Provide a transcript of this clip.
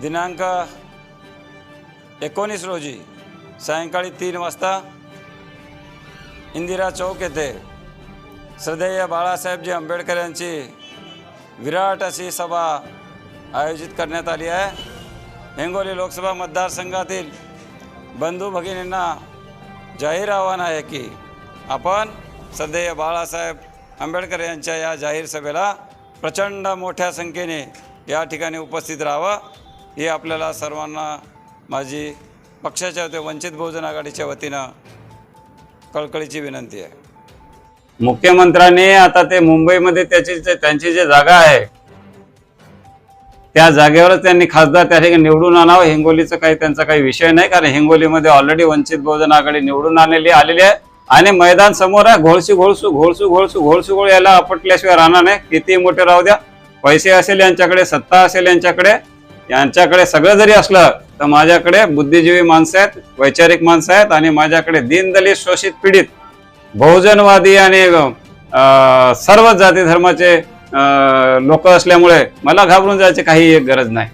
दिनांक एकोणीस रोजी सायंकाळी तीन वाजता इंदिरा चौक येथे श्रद्धेय बाळासाहेबजी आंबेडकर यांची विराट अशी सभा आयोजित करण्यात आली आहे. हिंगोली लोकसभा मतदारसंघातील बंधू भगिनींना जाहीर आव्हान आहे की आपण श्रद्धेय बाळासाहेब आंबेडकर यांच्या या जाहीर सभेला प्रचंड मोठ्या संख्येने या ठिकाणी उपस्थित राहावं. हे आपल्याला सर्वांना माझी पक्षाच्या ते वंचित बहुजन आघाडीच्या वतीनं कळकळीची विनंती आहे. मुख्यमंत्र्यांनी आता ते मुंबईमध्ये त्याची जे- त्यांची जी जागा आहे त्या जागेवरच त्यांनी खासदार त्या ठिकाणी निवडून आणावं. हिंगोलीचं काही त्यांचा काही विषय नाही कारण हिंगोलीमध्ये ऑलरेडी वंचित बहुजन आघाडी निवडून आलेली आलेली आहे. आणि मैदान समोर आहे घोळसू घोळसू घोळसू घोळसू घोळसू घोळ याला आपटल्याशिवाय राहणार नाही. किती मोठे राहू द्या. पैसे असेल यांच्याकडे सत्ता असेल यांच्याकडे यांच्याकडे सगळं जरी असलं तर माझ्याकडे बुद्धिजीवी माणसं आहेत वैचारिक माणसं आहेत आणि माझ्याकडे दीनदलित शोषित पीडित बहुजनवादी आणि सर्व जाती धर्माचे लोक असल्यामुळे मला घाबरून जायची काही एक गरज नाही.